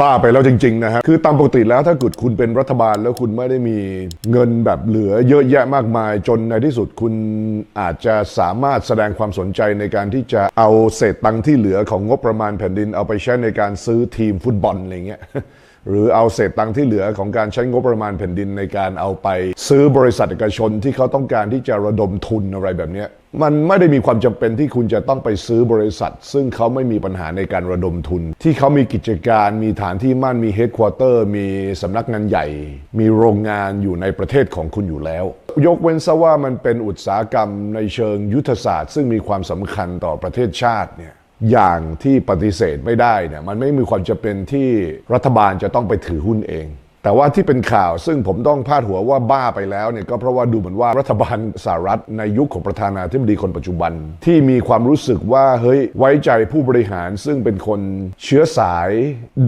บ้าไปแล้วจริงๆนะฮะ คือตามปกติแล้วถ้าเกิดคุณเป็นรัฐบาลแล้วคุณไม่ได้มีเงินแบบเหลือเยอะแยะมากมาย จนในที่สุดคุณอาจจะสามารถแสดงความสนใจในการที่จะเอาเศษตังค์ที่เหลือของงบประมาณแผ่นดินเอาไปใช้ในการซื้อทีมฟุตบอลอะไรเงี้ย หรือเอาเศษตังค์ที่เหลือของการใช้งบประมาณแผ่นดินในการเอาไป ซื้อบริษัทเอกชนที่เขาต้องการที่จะระดมทุนอะไรแบบนี้มันไม่ได้มีความจำเป็นที่คุณจะต้องไปซื้อบริษัท ซึ่งเขาไม่มีปัญหาในการระดมทุน ที่เขามีกิจการมีฐานที่มั่นมีเฮดควอเตอร์มีสำนักงานใหญ่ มีโรงงานอยู่ในประเทศของคุณอยู่แล้ว ยกเว้นซะว่ามันเป็นอุตสาหกรรมในเชิงยุทธศาสตร์ ซึ่งมีความสำคัญต่อประเทศชาติเนี่ย อย่างที่ปฏิเสธไม่ได้เนี่ยมันไม่มีความจำเป็นที่รัฐบาลจะต้องไปถือหุ้นเอง แต่ว่าที่เป็นข่าวซึ่งผมต้องพาดหัวว่าบ้าไปแล้วเนี่ยก็เพราะว่าดูเหมือนว่ารัฐบาลสหรัฐในยุคของประธานาธิบดีคนปัจจุบัน ที่มีความรู้สึกว่าเฮ้ยไว้ใจผู้บริหารซึ่งเป็นคนเชื้อสาย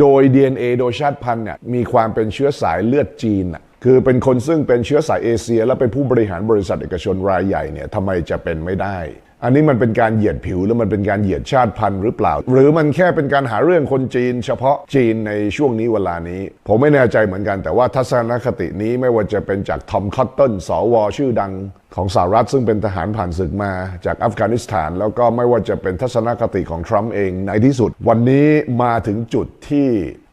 โดย DNA โดยชาติพันธุ์เนี่ยมีความเป็นเชื้อสายเลือดจีนอะคือเป็นคนซึ่งเป็นเชื้อสายเอเชีย และเป็นผู้บริหารบริษัทเอกชนรายใหญ่เนี่ยทำไมจะเป็นไม่ได้ อันนี้มันเป็นการเหยียดผิวหรือมันเป็นการเหยียดชาติพันธุ์หรือเปล่า หรือมันแค่เป็นการหาเรื่องคนจีน เฉพาะจีนในช่วงนี้เวลานี้ ผมไม่แน่ใจเหมือนกันแต่ว่าทัศนคตินี้ไม่ว่าจะเป็นจากทอมคอตเติลสวชื่อดัง ของสหรัฐซึ่งเป็นทหารผ่านศึกมาจากอัฟกานิสถาน แล้วก็ไม่ว่าจะเป็นทัศนคติของทรัมป์เองในที่สุด วันนี้มาถึงจุดที่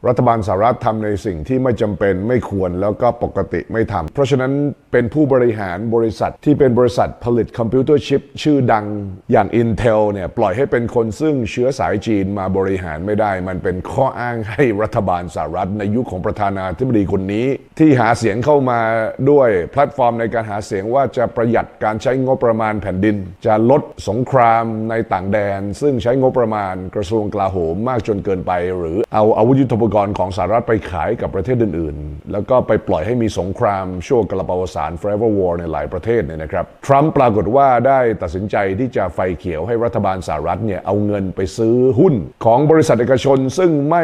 รัฐบาลสหรัฐทำในสิ่งที่ไม่จำเป็นไม่ควรแล้วก็ปกติไม่ทำเพราะฉะนั้นเป็นผู้บริหารบริษัทที่เป็นบริษัทผลิตคอมพิวเตอร์ชิปชื่อดังอย่าง Intel เนี่ยปล่อยให้เป็นคนซึ่งเชื้อสายจีนมาบริหารไม่ได้ มันเป็นข้ออ้างให้รัฐบาลสหรัฐ ในยุคของประธานาธิบดีคนนี้ ที่หาเสียงเข้ามาด้วยแพลตฟอร์มในการหาเสียงว่าจะประหยัดการใช้งบประมาณแผ่นดิน จะลดสงครามในต่างแดน ซึ่งใช้งบประมาณกระทรวงกลาโหมมากจนเกินไป หรือเอาอาวุธยุทโธปกรณ์ของสหรัฐไปขายกับประเทศอื่นๆ แล้วก็ไปปล่อยให้มีสงครามชั่วกลปวสาร forever war ในหลายประเทศเนี่ยนะครับทรัมป์ปรากฏว่าได้ตัดสินใจที่จะไฟเขียวให้รัฐบาลสหรัฐเนี่ยเอาเงินไปซื้อหุ้นของบริษัทเอกชน ซึ่งไม่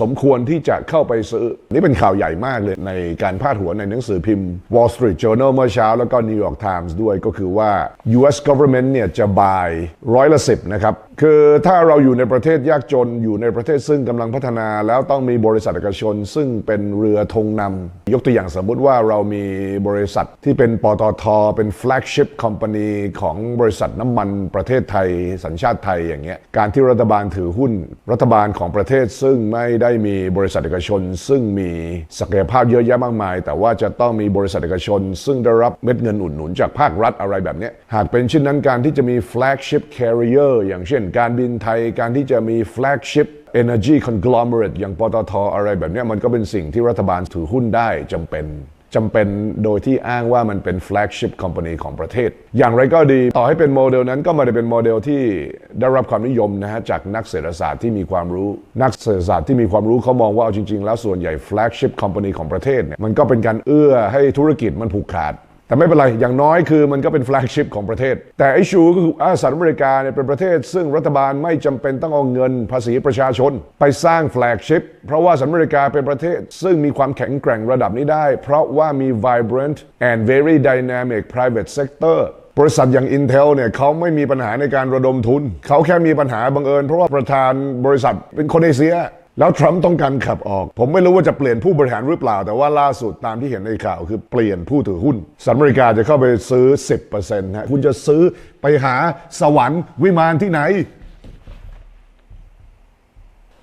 สมควรที่จะเข้าไปซื้อ นี่เป็นข่าวใหญ่มากเลยในการพาดหัวในหนังสือพิมพ์ Wall Street Journal เมื่อเช้าแล้วก็ New York Times ด้วยก็คือว่า US government เนี่ยจะบายร้อยละสิบนะครับ คือถ้าเราอยู่ในประเทศยากจนอยู่ในประเทศซึ่งกำลังพัฒนาแล้วต้องมีบริษัทเอกชน ซึ่งเป็นเรือธงนำยกตัวอย่างสมมุติว่าเรามีบริษัทที่เป็นปตทเป็น flagship company ของบริษัทน้ำมันประเทศไทย สัญชาติไทยอย่างเงี้ยการที่รัฐบาลถือหุ้น รัฐบาลของประเทศซึ่งไม่ได้มีบริษัทเอกชน ซึ่งมีศักยภาพเยอะแยะมากมาย แต่ว่าจะต้องมีบริษัทเอกชน ซึ่งได้รับเม็ดเงินอุดหนุนจากภาครัฐอะไรแบบนี้ หากเป็นเช่นนั้นการที่จะมี flagship carrier อย่างเช่น การบินไทยการที่จะมี flagship energy conglomerate อย่างปตทอะไรแบบนี้มันก็เป็นสิ่งที่รัฐบาลถือหุ้นได้จำเป็นจำเป็นโดยที่อ้างว่ามันเป็น flagship company ของประเทศ อย่างไรก็ดี ต่อให้เป็นโมเดลนั้นก็ไม่ได้เป็นโมเดลที่ได้รับความนิยมนะฮะ จากนักเศรษฐศาสตร์ที่มีความรู้ นักเศรษฐศาสตร์ที่มีความรู้เขามองว่าเอาจริง ๆ แล้วส่วนใหญ่ flagship company ของประเทศเนี่ยมันก็เป็นการเอื้อให้ธุรกิจมันผูกขาด แต่ไม่เป็นไรอย่างน้อยคือมันก็เป็นแฟลกชิพของประเทศ แต่ไอชูก็คืออาสหรัฐอเมริกาเนี่ยเป็นประเทศ ซึ่งรัฐบาลไม่จำเป็นต้องเอาเงินภาษีประชาชน ไปสร้างแฟลกชิพเพราะว่าสหรัฐอเมริกาเป็นประเทศ ซึ่งมีความแข็งแกร่งระดับนี้ได้ เพราะว่ามี vibrant and very dynamic private sector บริษัทอย่าง Intel เนี่ยเขาไม่มีปัญหาในการระดมทุน เขาแค่มีปัญหาบังเอิญ เพราะว่าประธานบริษัทเป็นคนเอเชีย แล้วทรัมป์ต้องการขับออก ผมไม่รู้ว่าจะเปลี่ยนผู้บริหารหรือเปล่า แต่ว่าล่าสุดตามที่เห็นในข่าว คือเปลี่ยนผู้ถือหุ้นสหรัฐอเมริกาจะเข้าไปซื้อ 10%ฮะคุณจะซื้อไปหาสวรรค์วิมานที่ไหน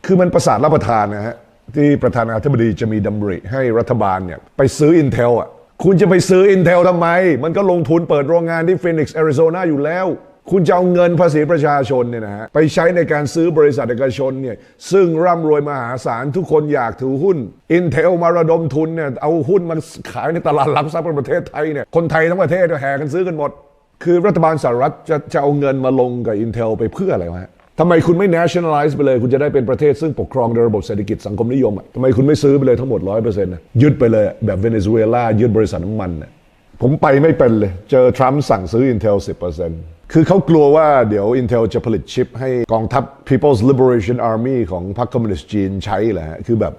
คือมันประสาทรับประทานนะฮะที่ประธานาธิบดีจะมีดำริให้รัฐบาลเนี่ยไปซื้อ Intel อะคุณจะไปซื้อ Intel ทำไม มันก็ลงทุนเปิดโรงงานที่ฟินิกซ์แอริโซนาอยู่แล้ว คุณจะเอาเงินภาษีประชาชนเนี่ยนะฮะไปใช้ในการซื้อบริษัทเอกชนเนี่ยซึ่งร่ำรวยมหาศาลทุกคนอยากถือหุ้น Intel มาระดมทุนเนี่ยเอาหุ้นมันขายในตลาดหลักทรัพย์ประเทศไทยเนี่ยคนไทยทั้งประเทศแห่กันซื้อกันหมด คือรัฐบาลสหรัฐจะจะเอาเงินมาลงกับ Intel ไปเพื่ออะไรวะทำไมคุณไม่ nationalize ไปเลย คุณจะได้เป็นประเทศซึ่งปกครองโดยระบบเศรษฐกิจสังคมนิยมอะทำไมคุณไม่ซื้อไปเลยทั้งหมด 100%นะยึดไปเลยแบบเวเนซุเอลายึดบริษัทน้ำมันน่ะ ผมไปไม่เป็นเลย เจอทรัมป์สั่งซื้อ Intel 10%คือเขากลัวว่าเดี๋ยว Intel จะผลิตชิปให้กองทัพ People's Liberation Army ของพรรคคอมมิวนิสต์จีนใช้แหละฮะคือแบบ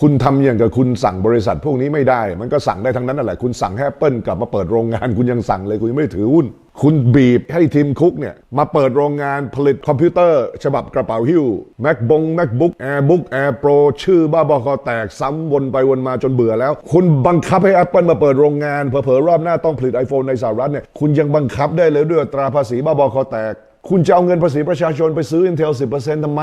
คุณทำอย่างกับคุณสั่งบริษัทพวกนี้ไม่ได้ มันก็สั่งได้ทั้งนั้นนั่นแหละ คุณสั่งแฮปเปิลกลับมาเปิดโรงงาน คุณยังสั่งเลย คุณยังไม่ถือหุ้น คุณบีบให้ทีมคุกเนี่ย มาเปิดโรงงานผลิตคอมพิวเตอร์ ฉบับกระเป๋าหิ้ว MacBook MacBook AirBook Air Pro ชื่อบ้าบอคอแตกซ้ำวนไปวนมาจนเบื่อแล้ว คุณบังคับให้ Apple มาเปิดโรงงานเผลอๆรอบหน้าต้องผลิต iPhone ในสหรัฐเนี่ย คุณยังบังคับได้เลยด้วยตราภาษีบ้าบอคอแตก คุณจะเอาเงินภาษีประชาชนไปซื้อ Intel 10%ทำไม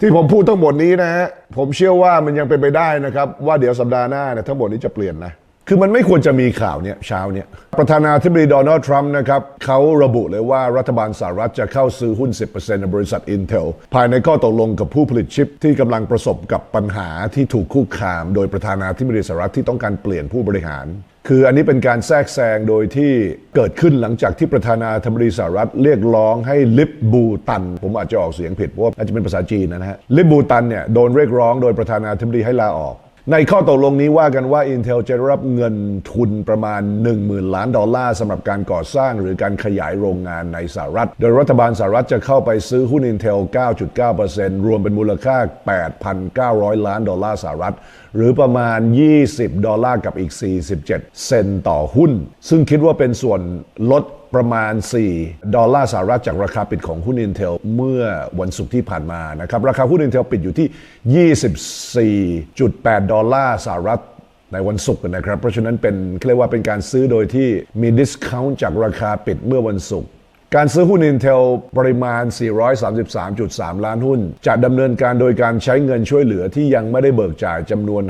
ที่ผมพูดทั้งหมดนี้นะฮะผมเชื่อว่ามันยังเป็นไปได้นะครับว่าเดี๋ยวสัปดาห์หน้าเนี่ยทั้งหมดนี้จะเปลี่ยนนะ คือมันไม่ควรจะมีข่าวเนี่ยเช้าเนี่ยประธานาธิบดีโดนัลด์ทรัมป์นะครับเขาระบุเลยว่ารัฐบาลสหรัฐจะเข้าซื้อหุ้น 10%ในบริษัท Intel ภายในข้อตกลงกับผู้ผลิตชิปที่กำลังประสบกับปัญหาที่ถูกคุกคาม โดยประธานาธิบดีสหรัฐที่ต้องการเปลี่ยนผู้บริหาร คืออันนี้เป็นการแทรกแซงโดยที่เกิดขึ้นหลังจากที่ประธานาธิบดีสหรัฐเรียกร้องให้ลิบบูตัน ผมอาจจะออกเสียงผิดเพราะว่าอาจจะเป็นภาษาจีนนะฮะลิบบูตันเนี่ยโดนเรียกร้องโดยประธานาธิบดีให้ลาออก ในข้อตกลงนี้ว่ากันว่า Intel จะได้รับเงินทุนประมาณ 10,000 ล้านดอลลาร์สำหรับการก่อสร้างหรือการขยายโรงงานในสหรัฐ โดยรัฐบาลสหรัฐจะเข้าไปซื้อหุ้น Intel 9.9%รวมเป็นมูลค่า 8,900 ล้านดอลลาร์สหรัฐ หรือประมาณ 20 ดอลลาร์กับอีก 47 เซนต์ต่อหุ้น ซึ่งคิดว่าเป็นส่วนลด ประมาณ 4 ดอลลาร์สหรัฐจากราคาปิดของหุ้น Intel เมื่อวันศุกร์ที่ผ่านมานะครับ ราคาหุ้น Intel ปิดอยู่ที่ 24.8 ดอลลาร์สหรัฐในวันศุกร์นะครับ เพราะฉะนั้นเป็นเรียกว่าเป็นการซื้อโดยที่มีดิสคาวน์จากราคาปิดเมื่อวันศุกร์การซื้อหุ้น Intel ปริมาณ 433.3 ล้านหุ้น จะดำเนินการโดยการใช้เงินช่วยเหลือที่ยังไม่ได้เบิกจ่ายจำนวน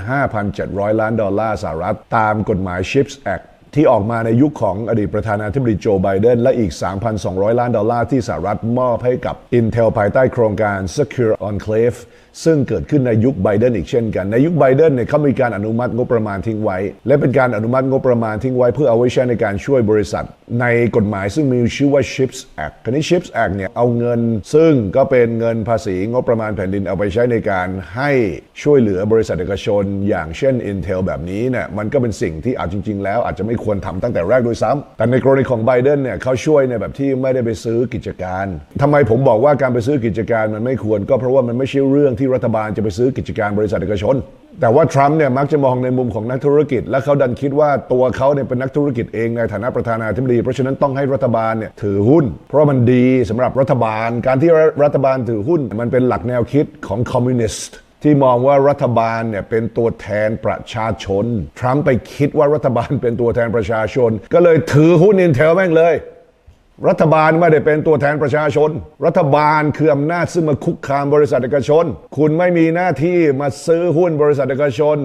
5,700 ล้านดอลลาร์สหรัฐ ตามกฎหมาย CHIPS Act ที่ออกมาในยุคของอดีตประธานาธิบดีโจไบเดนและอีก 3,200 ล้านดอลลาร์ที่สหรัฐมอบให้กับ Intel ภายใต้โครงการ Secure Enclave ซึ่งเกิดขึ้นในยุคไบเดนอีกเช่นกัน ในยุคไบเดนเนี่ยเขามีการอนุมัติงบประมาณทิ้งไว้ และเป็นการอนุมัติงบประมาณทิ้งไว้ เพื่อเอาไว้ใช้ในการช่วยบริษัท ในกฎหมายซึ่งมีชื่อว่า CHIPS Act คราวนี้ CHIPS Act เนี่ยเอาเงิน ซึ่งก็เป็นเงินภาษีงบประมาณแผ่นดินเอาไปใช้ในการให้ช่วยเหลือบริษัทเอกชน อย่างเช่น Intel แบบนี้เนี่ยมันก็เป็นสิ่งที่อาจจริง ๆ แล้วอาจจะไม่ควรทำตั้งแต่แรกด้วยซ้ำแต่ในกรณีของไบเดนเนี่ยเขาช่วยในแบบที่ไม่ได้ไปซื้อกิจการทำไมผมบอกว่าการไปซื้อกิจการมันไม่ควรก็เพราะว่ามันไม่ใช่เรื่องที่รัฐบาลจะไปซื้อกิจการบริษัทเอกชนแต่ว่าทรัมป์เนี่ยมักจะมองในมุมของนักธุรกิจ และเขาดันคิดว่าตัวเขาเนี่ยเป็นนักธุรกิจเองในฐานะประธานาธิบดี เพราะฉะนั้นต้องให้รัฐบาลเนี่ยถือหุ้น เพราะมันดีสำหรับรัฐบาล การที่รัฐบาลถือหุ้น มันเป็นหลักแนวคิดของคอมมิวนิสต์ ที่มองว่ารัฐบาลเนี่ยเป็นตัวแทนประชาชน ทรัมป์ไปคิดว่ารัฐบาลเป็นตัวแทนประชาชน ก็เลยถือหุ้นอินเทลแม่งเลย รัฐบาลไม่ได้เป็นตัวแทนประชาชน รัฐบาลคืออำนาจซึ่งมาคุกคามบริษัทเอกชน คุณไม่มีหน้าที่มาซื้อหุ้นบริษัทเอกชน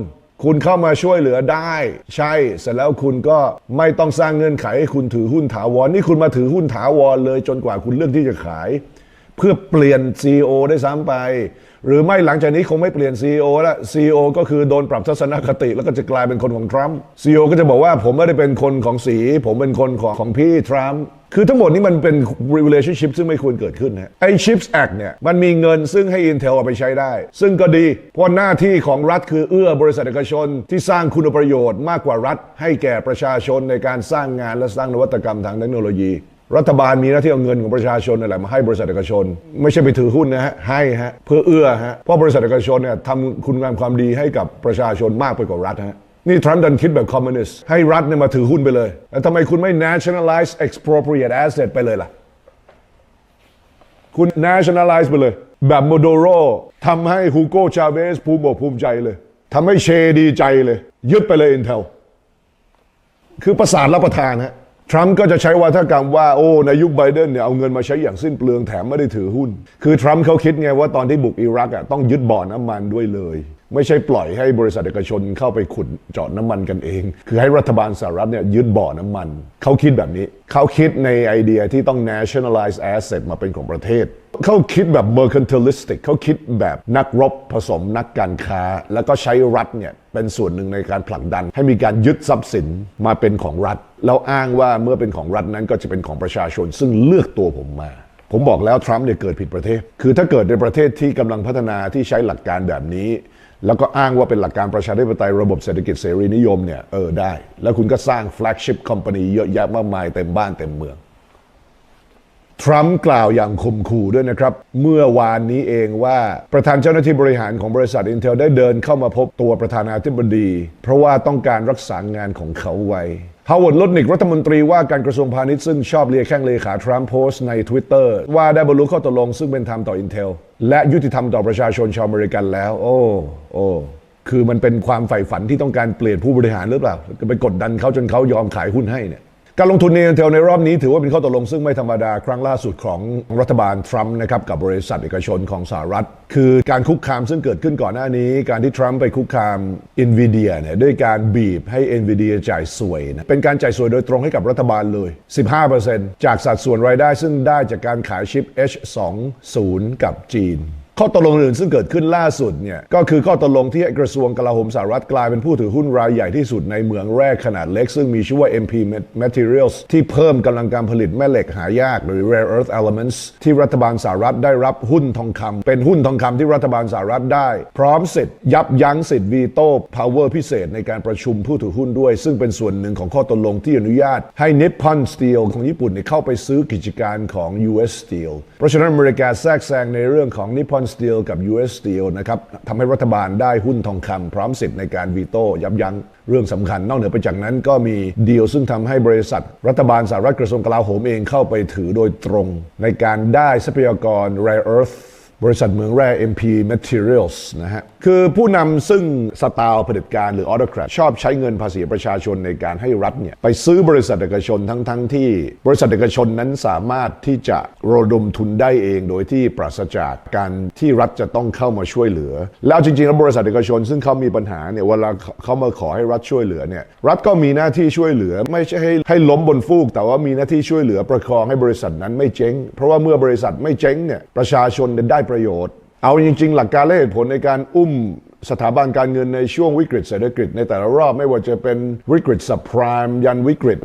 คุณเข้ามาช่วยเหลือได้ ใช่เสร็จแล้วคุณก็ไม่ต้องสร้างเงื่อนไขให้คุณถือหุ้นถาวรนี่คุณมาถือหุ้นถาวรเลยจนกว่าคุณเลือกที่จะขาย เพื่อเปลี่ยน CEO ได้ซ้ำไป หรือไม่หลังจากนี้คงไม่เปลี่ยน CEO แล้ว CEO ก็คือโดนปรับทัศนคติ แล้วก็จะกลายเป็นคนของทรัมป์ CEO ก็จะบอกว่าผมไม่ได้เป็นคนของสี ผมเป็นคนของของพี่ทรัมป์คือทั้งหมดนี้มันเป็น relationship ซึ่งไม่ควรเกิดขึ้นนะไอ้ CHIPS Act เนี่ยมันมีเงินซึ่งให้ Intel เอาไปใช้ได้ ซึ่งก็ดี เพราะหน้าที่ของรัฐคือเอื้อบริษัทเอกชนที่สร้างคุณประโยชน์มากกว่ารัฐ ให้แก่ประชาชนในการสร้างงานและสร้างนวัตกรรมทางเทคโนโลยี รัฐบาลมีหน้าที่เอาเงินของประชาชนนั่นแหละมาให้บริษัทเอกชน ไม่ใช่ไปถือหุ้นนะฮะให้ฮะเพื่อเอื้อฮะเพราะบริษัทเอกชนเนี่ยทำคุณงามความดีให้กับประชาชนมากไปกว่ารัฐฮะนี่ทรัมป์ดันคิดแบบคอมมิวนิสต์ให้รัฐเนี่ยมาถือหุ้นไปเลย แล้วทำไมคุณไม่ nationalize expropriate asset ไปเลยล่ะ คุณ nationalize ไปเลย แบบโมโดโรทำให้ฮูโกชาเวสภูมิอกภูมิใจเลยทำให้เชดีใจเลย ยึดไปเลย Intel คือประสาทรับประทานฮะ ทรัมป์ก็จะใช้วาทกรรมว่า โอ้ในยุคไบเดนเนี่ยเอาเงินมาใช้อย่างสิ้นเปลืองแถมไม่ได้ถือหุ้น คือทรัมป์เขาคิดไงว่าตอนที่บุกอิรักอะต้องยึดบ่อน้ำมันด้วยเลย ไม่ใช่ปล่อยให้บริษัทเอกชนเข้าไปขุดเจาะน้ำมันกันเอง คือให้รัฐบาลสหรัฐเนี่ยยึดบ่อน้ำมัน เขาคิดแบบนี้ เขาคิดในไอเดียที่ต้อง nationalize asset มาเป็นของประเทศ เขาคิดแบบ mercantilistic เขาคิดแบบนักรบผสมนักการค้า แล้วก็ใช้รัฐเนี่ยเป็นส่วนหนึ่งในการผลักดัน ให้มีการยึดทรัพย์สินมาเป็นของรัฐ แล้วอ้างว่าเมื่อเป็นของรัฐนั้นก็จะเป็นของประชาชน ซึ่งเลือกตัวผมมาผมบอกแล้วทรัมป์เนี่ยเกิดผิดประเทศ คือถ้าเกิดในประเทศที่กำลังพัฒนาที่ใช้หลักการแบบนี้ แล้วก็อ้างว่าเป็นหลักการประชาธิปไตยระบบเศรษฐกิจเสรีนิยมเนี่ยเออได้ แล้วคุณก็สร้าง flagship company เยอะแยะมากมายเต็มบ้านเต็มเมือง ทรัมป์กล่าวอย่างคมขู่ด้วยนะครับ เมื่อวานนี้เองว่าประธานเจ้าหน้าที่บริหารของบริษัท Intel ได้เดินเข้ามาพบตัวประธานาธิบดี เพราะว่าต้องการรักษางานของเขาไว้ฮาวเวิร์ดลดนิกรัฐมนตรีว่าการกระทรวงพาณิชย์ซึ่งชอบเลียแข้งเลขาทรัมป์โพสต์ใน Twitter ว่าได้บรรลุข้อตกลงซึ่งเป็นธรรมต่อ Intel และยุติธรรมต่อประชาชนชาวอเมริกันแล้ว โอ้โอ้คือมันเป็นความใฝ่ฝันที่ต้องการเปลี่ยนผู้บริหารหรือเปล่า ไปกดดันเขาจนเขายอมขายหุ้นให้เนี่ย การลงทุนใน Intel ในรอบนี้ถือว่าเป็นข้อตกลงซึ่งไม่ธรรมดาครั้งล่าสุดของรัฐบาลทรัมป์นะครับกับบริษัทเอกชนของสหรัฐ คือการคุกคามซึ่งเกิดขึ้นก่อนหน้านี้ การที่ทรัมป์ไปคุกคาม NVIDIA เนี่ยด้วยการบีบให้ NVIDIA จ่ายสวยนะเป็นการจ่ายสวยโดยตรงให้กับรัฐบาลเลย 15%จากสัดส่วนรายได้ซึ่งได้จากการขายชิป H20 กับจีน ข้อตกลงอื่นซึ่งเกิดขึ้นล่าสุดเนี่ยก็คือข้อตกลงที่กระทรวงกลาโหมสหรัฐกลายเป็นผู้ถือหุ้นรายใหญ่ที่สุดในเหมืองแร่ขนาดเล็ก ซึ่งมีชื่อว่า MP Materials ที่เพิ่มกำลังการผลิตแม่เหล็กหายาก หรือ rare earth elements ที่รัฐบาลสหรัฐได้รับหุ้นทองคำเป็นหุ้นทองคำที่รัฐบาลสหรัฐได้ พร้อมสิทธิ์ยับยั้งสิทธิ์วีโต้ power พิเศษในการประชุมผู้ถือหุ้นด้วย ซึ่งเป็นส่วนหนึ่งของข้อตกลงที่อนุญาตให้ Nippon Steel ของญี่ปุ่นเนี่ยเข้าไปซื้อกิจการของ US Steel เพราะฉะนั้นอเมริกาแทรกแซงในเรื่องของ Nippon Steel กับ US Steel นะครับทำให้รัฐบาลได้หุ้นทองคำพร้อมสิทธิ์ในการวีโต้ยับยั้งเรื่องสำคัญ นอกเหนือไปจากนั้นก็มีดีลซึ่งทำให้บริษัท รัฐบาลสหรัฐกระทรวงกลาโหมเองเข้าไปถือโดยตรง ในการได้ทรัพยากร rare earth บริษัทเมืองแร่ MP Materials นะฮะ คือผู้นำซึ่งสไตล์เผด็จการหรือ autocrat ชอบใช้เงินภาษีประชาชนในการให้รัฐเนี่ย ไปซื้อบริษัทเอกชนทั้งๆทที่ บริษัทเอกชนนั้นสามารถที่จะระดมทุนได้เองโดยที่ปราศจากการที่รัฐจะต้องเข้ามาช่วยเหลือ แล้วจริงๆแล้วบริษัทเอกชน ซึ่งเขามีปัญหาเนี่ยเวลาเขามาขอให้รัฐช่วยเหลือเนี่ยรัฐก็มีหน้าที่ช่วยเหลือไม่ใช่ให้ให้ล้มบนฟูก แต่ว่ามีหน้าที่ช่วยเหลือประคองให้บริษัทนั้นไม่เจ๊งเพราะว่าเมื่อบริษัทไม่เจ๊งเนี่ยประชาชนได้ประโยชน์ เอาจริง ๆ หลักการและเหตุผลในการอุ้มสถาบันการเงินในช่วงวิกฤตเศรษฐกิจในแต่ละรอบไม่ว่าจะเป็นวิกฤตสับพรม์ยันวิกฤต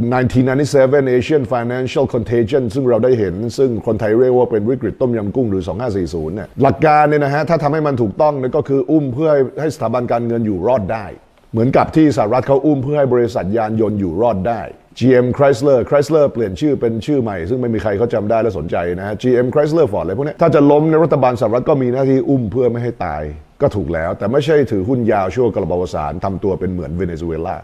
1997 Asian Financial Contagion ซึ่งเราได้เห็น ซึ่งคนไทยเรียกว่าเป็นวิกฤตต้มยำกุ้งหรือ 2540 เนี่ยหลักการเนี่ยนะฮะถ้าทำให้มันถูกต้องเนี่ยก็คืออุ้มเพื่อให้สถาบันการเงินอยู่รอดได้ เหมือนกับที่สหรัฐเขาอุ้มเพื่อให้บริษัทยานยนต์อยู่รอดได้ GM Chrysler Chrysler เปลี่ยนชื่อเป็นชื่อใหม่ ซึ่งไม่มีใครเขาจำได้และสนใจนะฮะ GM Chrysler Ford อะไรพวกนี้ถ้าจะล้มในรัฐบาลสหรัฐก็มีหน้าที่อุ้มเพื่อไม่ให้ตายก็ถูกแล้ว แต่ไม่ใช่ถือหุ้นยาวชั่วกระบาวสารทำตัวเป็นเหมือนเวเนซุเอลา